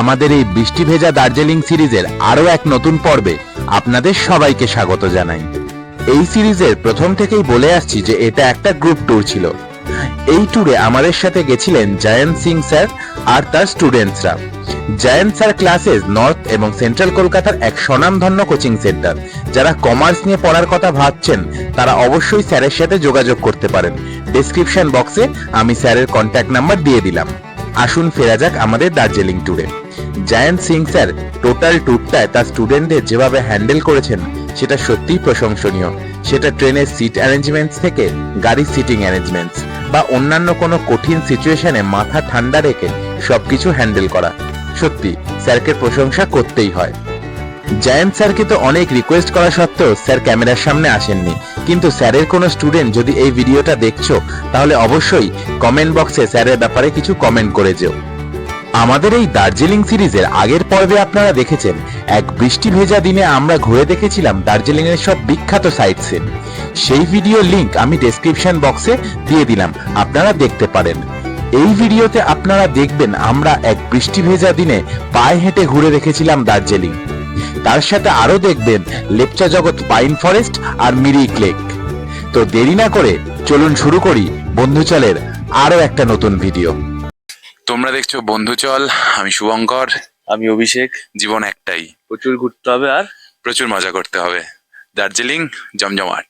আমাদের এই বৃষ্টি ভেজা দার্জিলিং সিরিজের আরও এক নতুন পর্বে আপনাদের সবাইকে স্বাগত জানাই। এই সিরিজের প্রথম থেকেই বলে আসছি যে এটা একটা গ্রুপ ট্যুর ছিল। এই ট্যুরে আমাদের সাথে গেছিলেন জয়ন্ত সিং স্যার আর তার স্টুডেন্টসরা। জয়ন্ত স্যার ক্লাসেস নর্থ এবং সেন্ট্রাল কলকাতার এক স্বনামধন্য কোচিং সেন্টার। যারা কমার্স নিয়ে পড়ার কথা ভাবছেন, তারা অবশ্যই স্যারের সাথে যোগাযোগ করতে পারেন। ডেসক্রিপশন বক্সে আমি স্যারের কন্ট্যাক্ট নাম্বার দিয়ে দিলাম। আসুন ফেরা যাক আমাদের দার্জিলিং ট্যুরে। জায়ান্ট সিং স্যার, টোটাল ট্যুরটায় তার স্টুডেন্টদের যেভাবে হ্যান্ডেল করেছেন, সেটা সত্যিই প্রশংসনীয়। সেটা ট্রেনের সিট অ্যারেঞ্জমেন্টস থেকে গাড়ির সিটিং অ্যারেঞ্জমেন্টস বা অন্যান্য কোনো কঠিন সিচুয়েশনে মাথা ঠান্ডা রেখে সবকিছু হ্যান্ডেল করা। সত্যি, স্যারকে প্রশংসা করতেই হয়। জায়ান্ট স্যারকে তো অনেক রিকোয়েস্ট করা সত্ত্বেও স্যার ক্যামেরার সামনে আসেননি। কিন্তু স্যারের কোনো স্টুডেন্ট যদি এই ভিডিওটা দেখছ, তাহলে অবশ্যই কমেন্ট বক্সে স্যারের ব্যাপারে কিছু কমেন্ট করে যেও। আমাদের এই দার্জিলিং সিরিজের আগের পর্বে আপনারা দেখেছেন, এক বৃষ্টি ভেজা দিনে আমরা ঘুরে দেখেছিলাম দার্জিলিং এর সব বিখ্যাত সাইট সিন সেই ভিডিও লিংক আমি ডেসক্রিপশন বক্সে দিয়ে দিলাম, আপনারা দেখতে পারেন। এই ভিডিওতে আপনারা দেখবেন, আমরা এক বৃষ্টি ভেজা দিনে পায়ে হেঁটে ঘুরে দেখেছিলাম দার্জিলিং। তার সাথে আরও দেখবেন, লেপচা জগৎ পাইন ফরেস্ট আর মিরিক লেক। তো দেরি না করে চলুন শুরু করি বন্ধুচলের আরও একটা নতুন ভিডিও তোমরা দেখছ বন্ধু চল আমি শুভঙ্কর আমি অভিষেক। জীবন একটাই। প্রচুর ঘুরতে হবে আর? প্রচুর মজা করতে হবে। দার্জিলিং জমজমাট।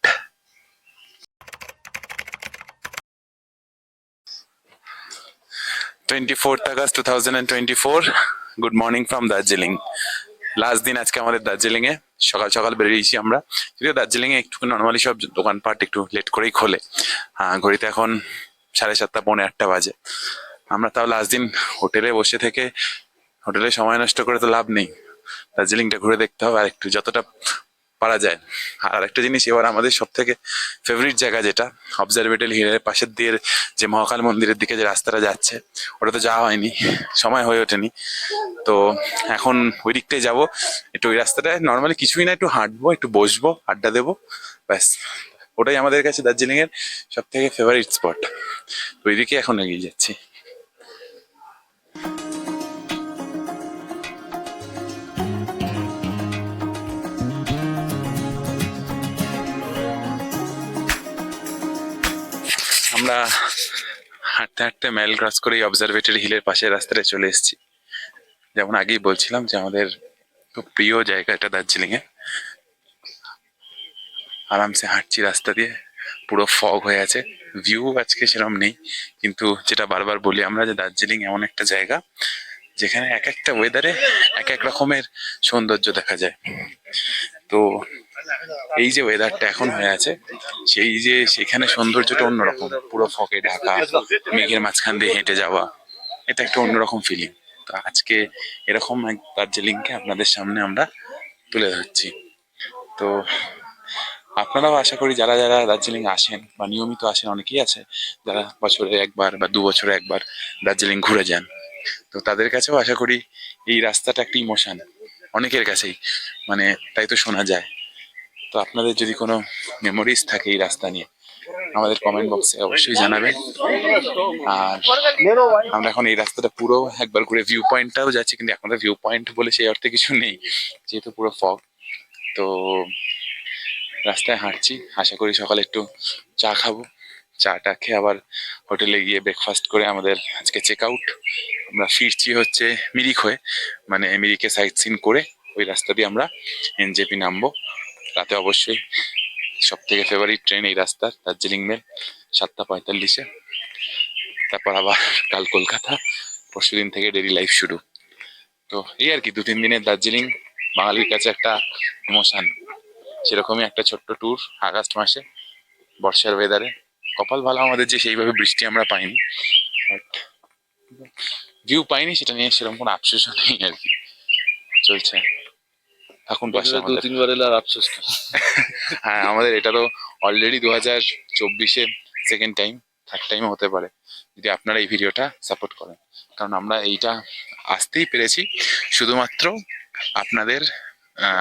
Twenty fourth August two thousand and twenty four good morning from Darjeeling last দিন আজকে আমাদের দার্জিলিং এ সকাল সকাল বেরিয়েছি আমরা। যদিও দার্জিলিং এ একটু নর্মালি সব দোকানপাট একটু লেট করেই খোলে। ঘড়িতে এখন সাড়ে সাতটা পৌনে আটটা বাজে। আমরা তাও লাস্ট দিন হোটেলে বসে থেকে হোটেলে সময় নষ্ট করে তো লাভ নেই। দার্জিলিংটা ঘুরে দেখতে হবে আর একটু যতটা পারা যায়। আর একটা জিনিস, এবার আমাদের সব থেকে ফেভারিট জায়গা যেটা অবজারভেটরি হিলের পাশের দিয়ে যে মহাকাল মন্দিরের দিকে যে রাস্তাটা যাচ্ছে, ওটা তো যাওয়া হয়নি, সময় হয়ে ওঠেনি। তো এখন ওই দিকটাই যাব, একটু ওই রাস্তাটায় নর্মালি কিছুই না, একটু হাঁটবো, একটু বসবো, আড্ডা দেবো, ব্যাস। ওটাই আমাদের কাছে দার্জিলিং এর সব থেকে ফেভারিট স্পট ওইদিকে এখন এগিয়ে যাচ্ছি। আমরা হাঁটতে হাঁটতে মেল ক্রস করে অবজারভেটরি হিলের পাশে রাস্তাটা চলে এসেছি। যেমন আগেই বলছিলাম যে আমাদের খুব প্রিয় জায়গা এটা দার্জিলিং এ আরামসে হাঁটছি রাস্তা দিয়ে, পুরো ফগ হয়ে আছে। ভিউ আজকে সেরকম নেই, কিন্তু যেটা বারবার বলি আমরা যে দার্জিলিং এমন একটা জায়গা, যেখানে এক একটা ওয়েদারে এক এক রকমের সৌন্দর্য দেখা যায়। তো এই যে ওয়েদারটা এখন হয়ে আছে, সেই যে সেখানে সৌন্দর্যটা অন্যরকম। পুরো ফকে ঢাকা, মেঘের মাঝখান দিয়ে হেঁটে যাওয়া, এটা একটা অন্যরকম ফিলিং তো আজকে এরকম এক দার্জিলিংকে আপনাদের সামনে আমরা তুলে ধরছি। তো আপনারাও আশা করি যারা যারা দার্জিলিং আসেন বা নিয়মিত আসেন, অনেকেই আছে যারা বছরে একবার বা দু বছরে একবার দার্জিলিং ঘুরে যান। তো তাদের কাছেও আশা করি এই রাস্তাটা একটা ইমোশন অনেকের কাছেই। মানে তাই তো শোনা যায়। তো আপনাদের যদি কোনো মেমোরিজ থাকে এই রাস্তা নিয়ে, আমাদের কমেন্ট বক্সে অবশ্যই জানাবেন। আর আমরা এখন এই রাস্তাটা পুরো একবার ঘুরে ভিউ পয়েন্টটাও যাচ্ছি, কিন্তু এখন ভিউ পয়েন্ট বলে সেই অর্থে কিছু নেই, যেহেতু পুরো ফগ তো রাস্তায় হাঁটছি, আশা করি সকালে একটু চা খাব। চাটা খেয়ে আবার হোটেলে গিয়ে ব্রেকফাস্ট করে আমাদের আজকে চেক আউট আমরা ফিরছি হচ্ছে মিরিক হয়ে মানে মিরিকে সাইট সিন করে, ওই রাস্তা দিয়ে আমরা এনজেপি নামবো। রাতে অবশ্যই সব থেকে ফেভারিট ট্রেন এই রাস্তার দার্জিলিং মেল, সাতটা পঁয়তাল্লিশে। তারপর আবার কাল কলকাতা পরশু দিন থেকে ডেলি লাইফ শুরু। তো এই আর কি, দু তিন দিনের দার্জিলিং, বাঙালির কাছে একটা ইমোশন সেরকমই একটা ছোট্ট ট্যুর আগস্ট মাসে, বর্ষার ওয়েদারে কপাল ভালো আমাদের যে সেইভাবে বৃষ্টি আমরা পাইনি। ভিউ পাইনি, সেটা নিয়ে সেরকম কোনো আফসোসও নেই আর কি। চলছে। এখন পাশে দু তিনবার এলে আর আফসোস। হ্যাঁ আমাদের এটা তো অলরেডি দু হাজার চব্বিশে সেকেন্ড টাইম থার্ড টাইমও হতে পারে। যদি আপনারা এই ভিডিওটা সাপোর্ট করেন। কারণ আমরা এইটা আসতেই পেরেছি। শুধুমাত্র আপনাদের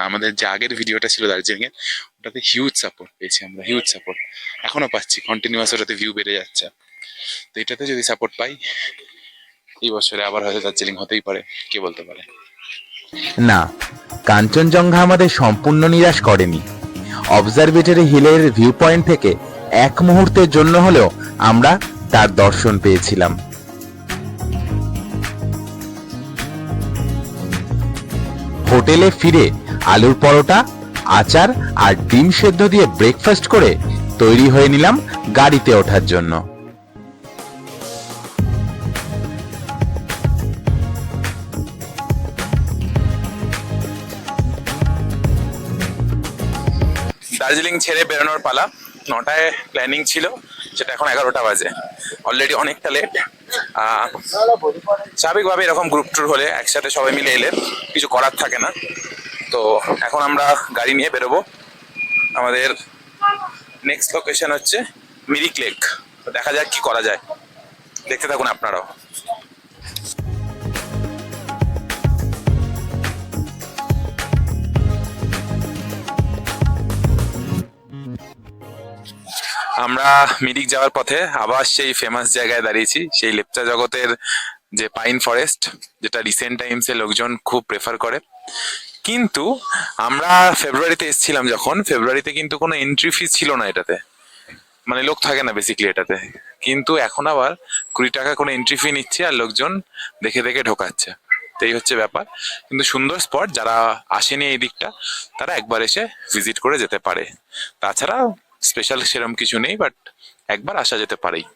আমাদের যে আগের ভিডিওটা ছিল দার্জিলিং এর ওটাতে হিউজ সাপোর্ট পেয়েছি আমরা হিউজ সাপোর্ট এখনও পাচ্ছি কন্টিনিউয়াস ওটাতে ভিউ বেড়ে যাচ্ছে। তো এটাতে যদি সাপোর্ট পাই এই বছরে আবার হয়তো দার্জিলিং হতেই পারে কে বলতে পারে? না। কাঞ্চনজঙ্ঘা আমাদের সম্পূর্ণ নিরাশ করেনি। অবজারভেটরি হিলের ভিউ পয়েন্ট থেকে এক মুহূর্তের জন্য হলেও আমরা তার দর্শন পেয়েছিলাম। হোটেলে ফিরে আলুর পরোটা, আচার আর ডিম সেদ্ধ দিয়ে ব্রেকফাস্ট করে তৈরি হয়ে নিলাম গাড়িতে ওঠার জন্য। দার্জিলিং ছেড়ে বেরোনোর পালা। নটায় প্ল্যানিং ছিল, সেটা এখন এগারোটা বাজে। অলরেডি অনেকটা লেট স্বাভাবিকভাবে এরকম গ্রুপ ট্যুর হলে একসাথে সবাই মিলে এলে কিছু করার থাকে না। তো এখন আমরা গাড়ি নিয়ে বেরোবো। আমাদের নেক্সট লোকেশন হচ্ছে মিরিক লেক দেখা যাক কি করা যায়। দেখতে থাকুন আপনারাও। আমরা মিরিক যাওয়ার পথে আবার সেই ফেমাস জায়গায় দাঁড়িয়েছি, সেই লেপচা জগতের যে পাইন ফরেস্ট যেটা রিসেন্ট টাইমসে লোকজন খুব প্রেফার করে। কিন্তু আমরা ফেব্রুয়ারিতে এসেছিলাম যখন ফেব্রুয়ারিতে কিন্তু কোনো এন্ট্রি ফি ছিল না এটাতে। মানে লোক থাকে না বেসিক্যালি এটাতে। কিন্তু এখন আবার কুড়ি টাকা করে এন্ট্রি ফি নিচ্ছে আর লোকজন দেখে দেখে ঢোকাচ্ছে। তো এই হচ্ছে ব্যাপার। কিন্তু সুন্দর স্পট যারা আসেনি এই দিকটা, তারা একবার এসে ভিজিট করে যেতে পারে। তাছাড়া স্পেশাল সেরম কিছু নেই বাট একবার আসা যেতে পারেই।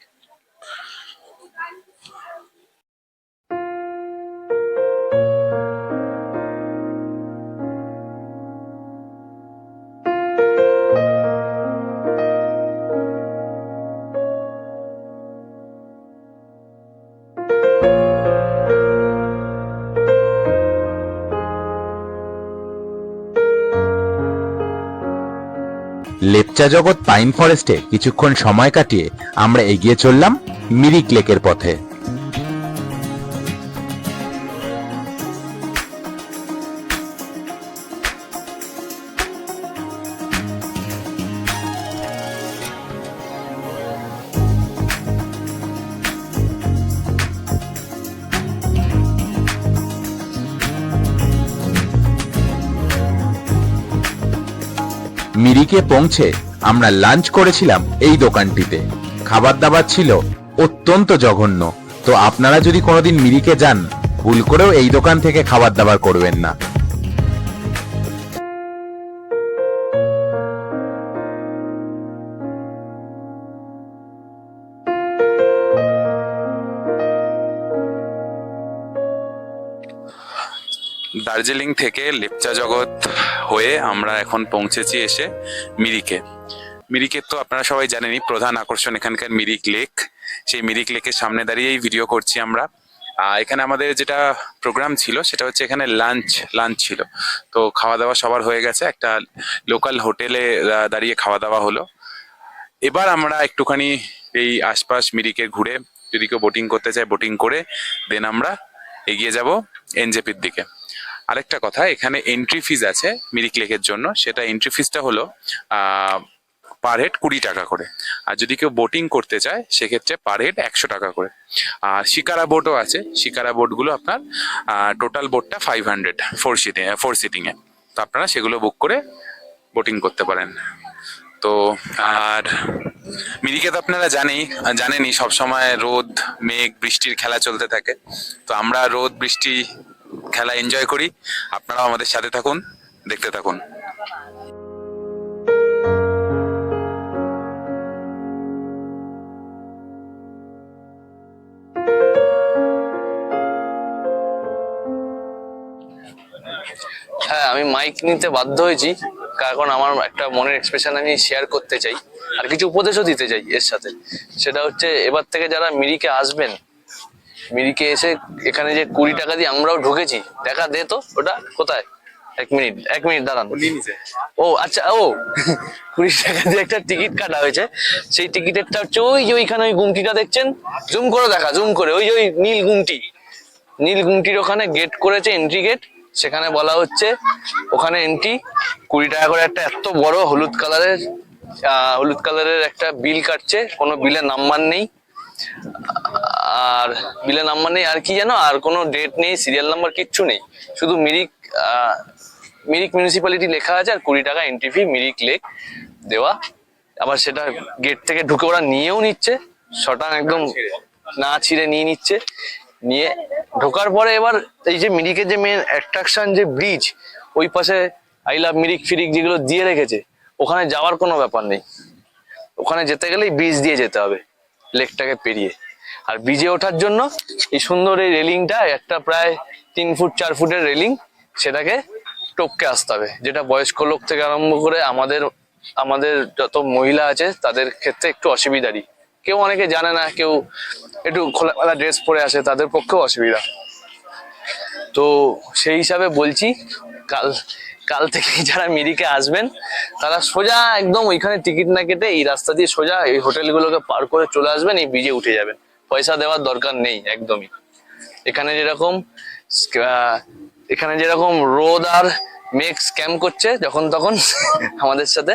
জগৎ পাইন ফরেস্টে কিছুক্ষণ সময় কাটিয়ে আমরা এগিয়ে চললাম মিরিক লেকের পথে। মিরিকে পৌঁছে আমরা লাঞ্চ করেছিলাম এই দোকানটিতে। খাবার দাবার ছিল অত্যন্ত জঘন্য। তো আপনারা যদি কোনোদিন মিরিকে যান, ভুল করেও এই দোকান থেকে খাবার দাবার করবেন না। দার্জিলিং থেকে লেপচা জগৎ হয়ে আমরা এখন পৌঁছেছি এসে মিরিকে। মিরিকের তো আপনারা সবাই জানেনই, প্রধান আকর্ষণ এখানকার মিরিক লেক। সেই মিরিক লেকের সামনে দাঁড়িয়েই ভিডিও করছি আমরা। এখানে আমাদের যেটা প্রোগ্রাম ছিল, সেটা হচ্ছে এখানে লাঞ্চ লাঞ্চ ছিল। তো খাওয়া দাওয়া সবার হয়ে গেছে, একটা লোকাল হোটেলে দাঁড়িয়ে খাওয়া দাওয়া হলো। এবার আমরা একটুখানি এই আশপাশ মিরিকে ঘুরে, যদি কেউ বোটিং করতে চায় বোটিং করে দেন আমরা এগিয়ে যাব এনজেপির দিকে। আরেকটা কথা, এখানে এন্ট্রি ফিজ আছে মিরিক লেকের জন্য। সেটা এন্ট্রি ফিজটা হলো পার হেড কুড়ি টাকা করে। আর যদি কেউ বোটিং করতে চায়, সেক্ষেত্রে পার হেড একশো টাকা করে। আর শিকারা বোটও আছে। শিকারা বোটগুলো আপনার total বোটটা five hundred four seating four সিটিংয়ে তো আপনারা সেগুলো বুক করে বোটিং করতে পারেন। তো আর মিরিকে তো আপনারা জানেই, জানেনই সবসময় রোদ, মেঘ, বৃষ্টির খেলা চলতে থাকে। তো আমরা রোদ, বৃষ্টি খেলা এনজয় করি। আপনারাও আমাদের সাথে থাকুন, দেখতে থাকুন। হ্যাঁ আমি মাইক নিতে বাধ্য হয়েছি, কারণ আমার একটা মনের এক্সপ্রেশন আমি শেয়ার করতে চাই, আর কিছু উপদেশও দিতে চাই এর সাথে। সেটা হচ্ছে, এবার থেকে যারা মিরিকে আসবেন মিরিকে এসে এখানে যে কুড়ি টাকা দিয়ে আমরাও ঢুকেছি দেখা দে তো ওটা কোথায়? এক মিনিট এক মিনিট দাঁড়ান। ও আচ্ছা ও কুড়ি টাকা দিয়ে একটা টিকিট কাটা হয়েছে। সেই টিকিটেরটা হচ্ছে ওই যে ওইখানে ওই গুমটিটা দেখছেন? জুম করে দেখা জুম করে ওই যে ওই নীল গুমটি। নীল গুমটির ওখানে গেট করেছে এন্ট্রি গেট সেখানে বলা হচ্ছে ওখানে এন্ট্রি কুড়ি টাকা করে একটা এত বড় হলুদ কালারের হলুদ কালারের একটা বিল কাটছে কোনো বিলের নাম্বার নেই। আর বিলের নাম্বার নেই আর কি জানো আর কোনো ডেট নেই সিরিয়াল নাম্বার কিচ্ছু নেই। শুধু মিরিক মিরিক মিউনিসিপ্যালিটি লেখা আছে আর কুড়ি টাকা এন্ট্রি ফি মিরিক লেক দেওয়া। আবার সেটা গেট থেকে ঢুকে ওরা নিয়েও নিচ্ছে। শটান একদম না ছিঁড়ে। নিয়ে নিচ্ছে। নিয়ে ঢোকার পরে এবার এই যে মিরিকের যে মেন অ্যাট্রাকশন যে ব্রিজ ওই পাশে আই লাভ মিরিক ফিরিক যেগুলো দিয়ে রেখেছে ওখানে যাওয়ার কোনো ব্যাপার নেই। ওখানে যেতে গেলেই ব্রিজ দিয়ে যেতে হবে লেকটাকে পেরিয়ে। আর ব্রিজে ওঠার জন্য এই সুন্দর এই রেলিংটা একটা প্রায় তিন ফুট, চার ফুটের রেলিং সেটাকে টপকে আসতে হবে। যেটা বয়স্ক লোক থেকে আরম্ভ করে আমাদের আমাদের যত মহিলা আছে তাদের ক্ষেত্রে একটু অসুবিধারই। কেউ অনেকে জানে না, কেউ একটু খোলামেলা ড্রেস পরে আসে, তাদের পক্ষেও অসুবিধা। তো সেই হিসাবে বলছি, কাল কাল থেকে যারা মিরিকে আসবেন, তারা সোজা একদম ওইখানে টিকিট না কেটে এই রাস্তা দিয়ে সোজা এই হোটেলগুলোকে পার করে চলে আসবেন, এই ব্রিজে উঠে যাবেন। পয়সা দেওয়ার দরকার নেই, একদমই। এখানে যেরকম এখানে যেরকম রোদ আর মেঘ স্ক্যাম করছে, যখন তখন আমাদের সাথে,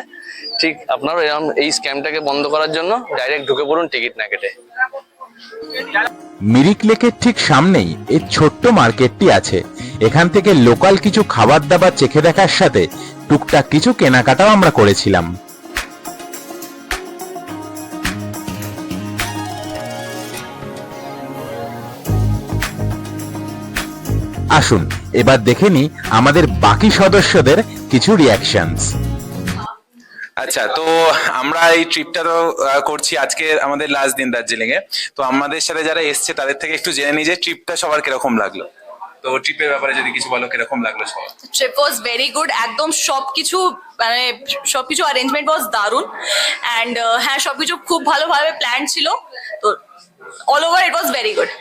ঠিক আপনারও এরকম এই স্ক্যামটাকে বন্ধ করার জন্য ডাইরেক্ট ঢুকে পড়ুন টিকিট না কেটে। মিরিক লেকের ঠিক সামনেই এই ছোট্ট মার্কেটটি আছে। এখান থেকে লোকাল কিছু খাবার দাবার চেখে দেখার সাথে টুকটাক কিছু কেনাকাটাও আমরা করেছিলাম। আসুন এবার দেখে নি আমাদের বাকি সদস্যদের কিছু রিয়াকশনস আচ্ছা তো আমরা এই ট্রিপটা তো করছি আজকে আমাদের লাস্ট দিন দার্জিলিং এ তো আমাদের সাথে যারা এসছে তাদের থেকে একটু জেনে নিই যে ট্রিপটা সবার কীরকম লাগল। তো ট্রিপের ব্যাপারে যদি কিছু বলো কীরকম লাগল সবার? ট্রিপ ওয়াজ ভেরি গুড একদম সবকিছু মানে সবকিছু অ্যারেঞ্জমেন্ট ওয়াজ দারুণ। অ্যান্ড হ্যাঁ সবকিছু খুব ভালোভাবে প্ল্যান ছিল। তো all over it was very good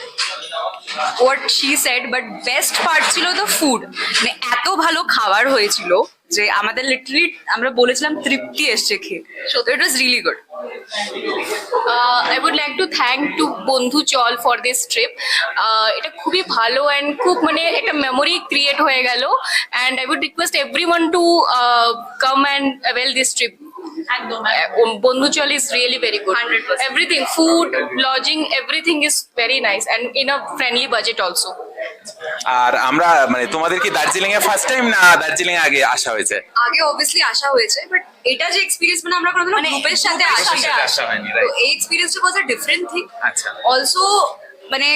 what she said but best part ছিল দ্য ফুড মানে এত ভালো খাবার হয়েছিল যে আমাদের লিটারালি আমরা বলেছিলাম তৃপ্তি এসছে খেয়ে। It was really good I would like to thank to বন্ধু চল ফর দিস ট্রিপ এটা খুবই ভালো অ্যান্ড খুব মানে একটা মেমোরি ক্রিয়েট হয়ে গেল। And I would request everyone to come and avail this trip একদম বন্ধু চল is really very good 100%. Everything food lodging everything is very nice and in a friendly budget also আর আমরা মানে তোমাদের কি দার্জিলিং এ ফার্স্ট টাইম না দার্জিলিং আগে আসা হয়েছে? আগে অবভিয়াসলি আসা হয়েছে বাট এটা যে এক্সপিরিয়েন্স মানে আমরা কোনোদিন মানে গ্রুপের সাথে আসা সাথে আসা হয়নি, তো এই এক্সপিরিয়েন্সটা ওয়াজ আ ডিফারেন্ট থিং আচ্ছা। অলসো মানে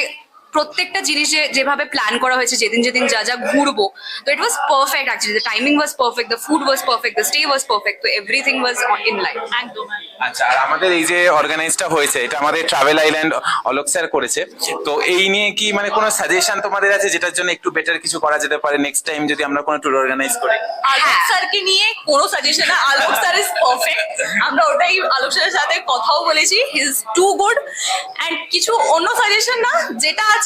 প্রত্যেকটা জিনিস যেভাবে প্ল্যান করা হয়েছে যেদিন যেদিন যা যা ঘুরবো তো it was perfect actually the timing was perfect the food was perfect the stay was perfect তো এভরিথিং ওয়াজ ইন লাইন একদম আচ্ছা আর আমাদের এই যে অর্গানাইজটা হয়েছে এটা আমাদের ট্রাভেল আইল্যান্ড অলোক স্যার করেছে তো এই নিয়ে কি মানে কোনো সাজেশন তোমাদের আছে যেটার জন্য একটু বেটার কিছু করা যেতে পারে নেক্সট টাইম যদি আমরা কোনো ট্যুর অর্গানাইজ করি? আলোক স্যারকে নিয়ে কোনো সাজেশন না আলোক স্যার ইজ পারফেক্ট আমরা ওটাই আলোক স্যারের সাথে কথাও বলেছি he is too good and কিছু অন্য সাজেশন না যেটা আছে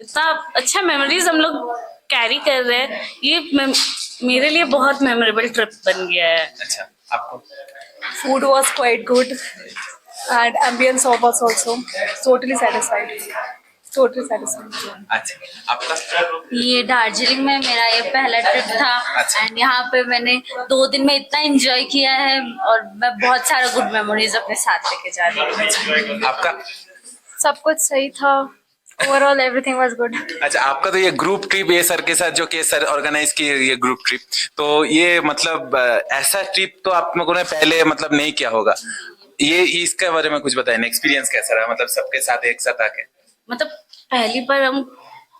इतना अच्छा मेमोरीज हम लोग कैरी कर रहे हैं। ये मेरे लिए बहुत मेमोरेबल ट्रिप बन गया है। अच्छा आपको? Food was quite good and ambience was also. Totally satisfied. Totally satisfied. अच्छा आपका? ये दार्जिलिंग में मेरा ये पहला ट्रिप था अच्छा। एंड यहाँ पे मैंने दो दिन में इतना एंजॉय किया है और मैं बहुत सारा गुड मेमोरीज अपने साथ लेके जा रही हूँ। आपका? सब कुछ सही था। ओवरऑल एवरीथिंग वाज गुड अच्छा आपका तो ये ग्रुप ट्रिप ये सर के साथ जो कि सर ऑर्गेनाइज किए ये ग्रुप ट्रिप तो ये मतलब ऐसा ट्रिप तो आप लोगों ने पहले मतलब नहीं किया होगा। ये इसके बारे में कुछ बताएँ एक्सपीरियंस कैसा रहा? मतलब सबके साथ एक साथ आके। मतलब पहली बार हम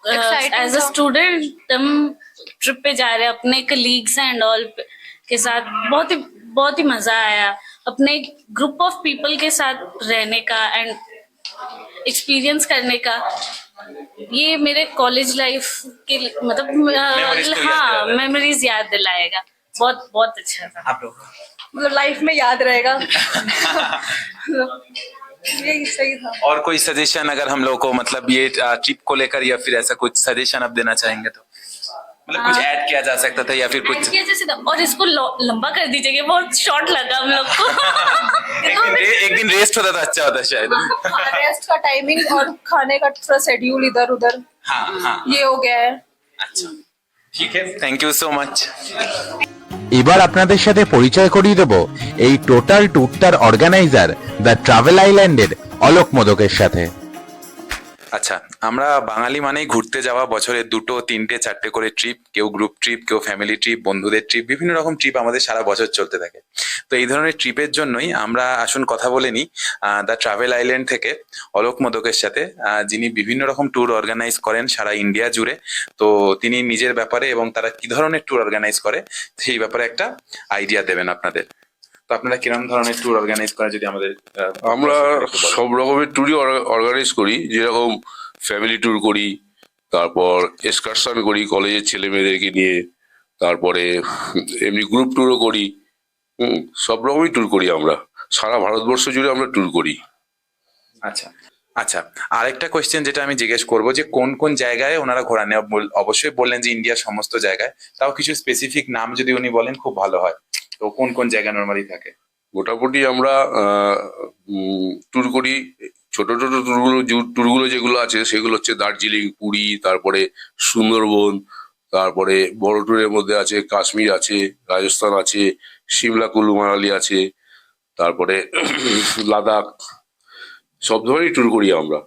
एज अ स्टूडेंट हम ट्रिप पे जा रहे हैं अपने कलीग्स एंड ऑल के साथ। बहुत ही बहुत ही मज़ा आया। अपने ग्रुप ऑफ़ पीपल के साथ रहने का एंड एक्सपीरियंस करने का। ये मेरे कॉलेज लाइफ के मतलब Memories अ, को याद हाँ दिलाएगा। मेमोरीज याद दिलाएगा। बहुत बहुत अच्छा था। आप लोग मतलब लाइफ में याद रहेगा। यही सही था। और कोई सजेशन अगर हम लोग को मतलब ये ट्रिप को लेकर या फिर ऐसा कुछ सजेशन आप देना चाहेंगे तो? मतलब कुछ ऐड किया जा सकता था या फिर कुछ ऐड किया जैसे था, और इसको लो- लंबा कर दीजिएगा बहुत शॉर्ट लगा हम लोग को एक दिन, रे- एक दिन रेस्ट होता तो अच्छा होता शायद रेस्ट का टाइमिंग और खाने का थोड़ा शेड्यूल इधर उधर हाँ हाँ ये हो गया है अच्छा ठीक है थैंक यू सो मच এবার আপনাদের সাথে পরিচয় করিয়ে দেব এই টোটাল ট্যুরটার অর্গানাইজার দ্য ট্রাভেল আইল্যান্ডের অলোক মোদকের সাথে আচ্ছা আমরা বাঙালি মানেই ঘুরতে যাওয়া, বছরে দুটো, তিনটে, চারটে করে ট্রিপ কেউ গ্রুপ ট্রিপ কেউ ফ্যামিলি ট্রিপ বন্ধুদের ট্রিপ বিভিন্ন রকম ট্রিপ আমাদের সারা বছর চলতে থাকে। তো এই ধরনের ট্রিপের জন্যই আমরা আসুন কথা বলে নিই দ্য ট্রাভেল আইল্যান্ড থেকে অলোক মোদকের সাথে যিনি বিভিন্ন রকম ট্যুর অর্গানাইজ করেন সারা ইন্ডিয়া জুড়ে। তো তিনি নিজের ব্যাপারে এবং তারা কি ধরনের ট্যুর অর্গানাইজ করে, সেই ব্যাপারে একটা আইডিয়া দেবেন আপনাদের। আপনারা কীরকম ধরনের ট্যুর অর্গানাইজ করে যদি আমাদের আমরা সব রকমের ট্যুরই অর্গানাইজ করি। যেরকম ফ্যামিলি ট্যুর করি তারপর এক্সকারশন করি কলেজের ছেলে মেয়েদেরকে নিয়ে তারপরে এমনি গ্রুপ ট্যুরও করি। হুম সব রকমই ট্যুর করি আমরা। সারা ভারতবর্ষ জুড়ে আমরা ট্যুর করি। আচ্ছা আচ্ছা আরেকটা কোয়েশ্চেন যেটা আমি জিজ্ঞেস করব যে কোন কোন জায়গায় ওনারা ঘোরান? বল- অবশ্যই বললেন যে ইন্ডিয়ার সমস্ত জায়গায়। তাও কিছু স্পেসিফিক নাম যদি উনি বলেন খুব ভালো হয়। তো কোন কোন জায়গা নর্মালি থাকে? মোটামুটি আমরা ট্যুর করি। ছোট ছোট ট্যুরগুলো ট্যুরগুলো যেগুলো আছে, সেগুলো হচ্ছে দার্জিলিং, পুরী, তারপরে সুন্দরবন, তারপরে বড় ট্যুরের মধ্যে আছে কাশ্মীর আছে, রাজস্থান আছে, সিমলা কুলু মানালি আছে, তারপরে লাদাখ, সব ধরনেরই ট্যুর করি আমরা।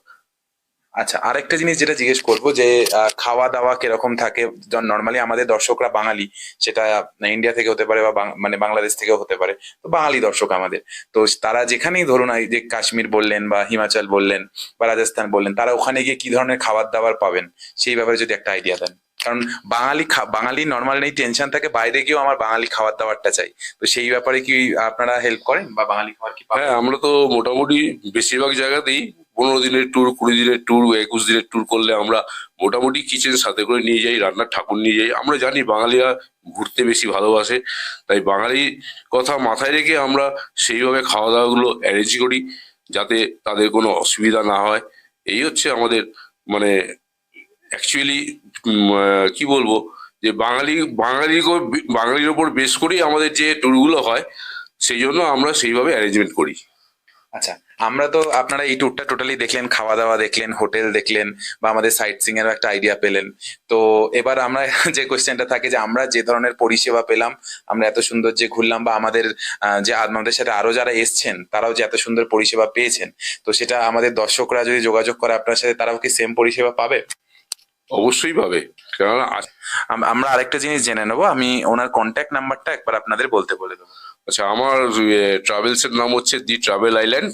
আচ্ছা আরেকটা জিনিস যেটা জিজ্ঞেস করব যে খাওয়া দাওয়া কীরকম থাকে? নর্মালি আমাদের দর্শকরা বাঙালি, সেটা ইন্ডিয়া থেকে হতে পারে বা মানে বাংলাদেশ থেকেও হতে পারে। তো বাঙালি দর্শক আমাদের। তো তারা যেখানেই ধরুন, এই যে কাশ্মীর বললেন বা হিমাচল বললেন বা রাজস্থান বললেন, তারা ওখানে গিয়ে কি ধরনের খাবার দাবার পাবেন? সেই ব্যাপারে যদি একটা আইডিয়া দেন। কারণ বাঙালি বাঙালি নর্মাল নেই টেনশন থাকে, বাইরে গিয়েও আমার বাঙালি খাবার দাবারটা চাই। তো সেই ব্যাপারে কি আপনারা হেল্প করেন? বা বাঙালি খাবার কি হ্যাঁ আমরা তো মোটামুটি বেশিরভাগ জায়গাতেই পনেরো দিনের ট্যুর কুড়ি দিনের ট্যুর একুশ দিনের ট্যুর করলে আমরা মোটামুটি কিচেন সাথে করে নিয়ে যাই, রান্নার ঠাকুর নিয়ে যাই। আমরা জানি বাঙালিরা ঘুরতে বেশি ভালোবাসে, তাই বাঙালি কথা মাথায় রেখে আমরা সেইভাবে খাওয়া দাওয়াগুলো অ্যারেঞ্জ করি, যাতে তাদের কোনো অসুবিধা না হয়। এই হচ্ছে আমাদের মানে অ্যাকচুয়ালি কি বলব, যে বাঙালি বাঙালি বাঙালির ওপর বেশ করেই আমাদের যে ট্যুরগুলো হয়, সেই জন্য আমরা সেইভাবে অ্যারেঞ্জমেন্ট করি। আচ্ছা আমরা তো আপনারা এই ট্যুরটা টোটালি দেখলেন খাওয়া দাওয়া দেখলেন হোটেল দেখলেন বা আমাদের সাইট সিং এর একটা আইডিয়া পেলেন। তো এবার আমরা যে কোয়েশ্চেনটা থাকে যে আমরা যে ধরনের পরিষেবা পেলাম আমরা এত সুন্দর যে ঘুরলাম বা আমাদের যে আমাদের সাথে আরও যারা এসছেন তারাও যে এত সুন্দর পরিষেবা পেয়েছেন তো সেটা আমাদের দর্শকরা যদি যোগাযোগ করে আপনার সাথে তারাও কি সেম পরিষেবা পাবে? অবশ্যই পাবে। আম- আমরা আরেকটা জিনিস জেনে নেব আমি ওনার কন্ট্যাক্ট নাম্বারটা একবার আপনাদের বলতে বলে দেবো। আচ্ছা আমার ট্রাভেলস এর নাম হচ্ছে the travel island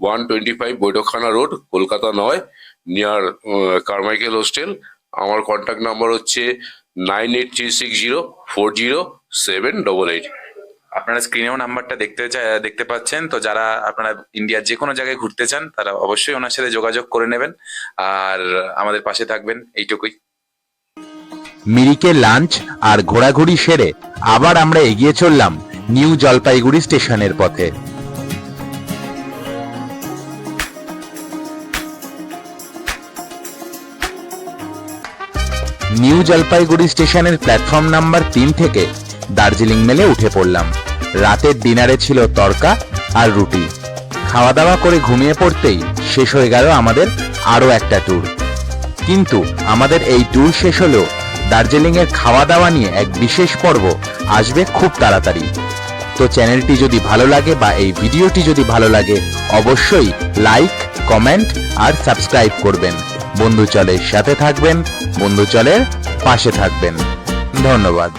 one twenty five Baithakkhana road Kolkata নয় নিয়ার কারমাইকেল হোস্টেল আমার কন্ট্যাক্ট নাম্বার হচ্ছে nine eight three six zero four zero seven double eight আপনারা স্ক্রিনেও নাম্বারটা দেখতে দেখতে পাচ্ছেন। তো যারা আপনারা ইন্ডিয়ার যে কোনো জায়গায় ঘুরতে চান তারা অবশ্যই ওনার সাথে যোগাযোগ করে নেবেন। আর আমাদের পাশে থাকবেন এইটুকুই। মিরিকে লাঞ্চ আর ঘোরাঘুরি সেরে আবার আমরা এগিয়ে চললাম নিউ জলপাইগুড়ি স্টেশনের পথে। নিউ জলপাইগুড়ি স্টেশনের প্ল্যাটফর্ম নাম্বার তিন থেকে দার্জিলিং মেলে উঠে পড়লাম। রাতের ডিনারে ছিল তরকা আর রুটি। খাওয়া দাওয়া করে ঘুমিয়ে পড়তেই শেষ হয়ে গেল আমাদের আরও একটা ট্যুর কিন্তু আমাদের এই ট্যুর শেষ হলেও দার্জিলিং এর খাওয়া দাওয়া নিয়ে এক বিশেষ পর্ব আসবে খুব তাড়াতাড়ি। তো চ্যানেলটি যদি ভালো লাগে বা এই ভিডিওটি যদি ভালো লাগে, অবশ্যই লাইক, কমেন্ট আর সাবস্ক্রাইব করবেন। বন্ধু চলের সাথে থাকবেন বন্ধু চলের পাশে থাকবেন। ধন্যবাদ।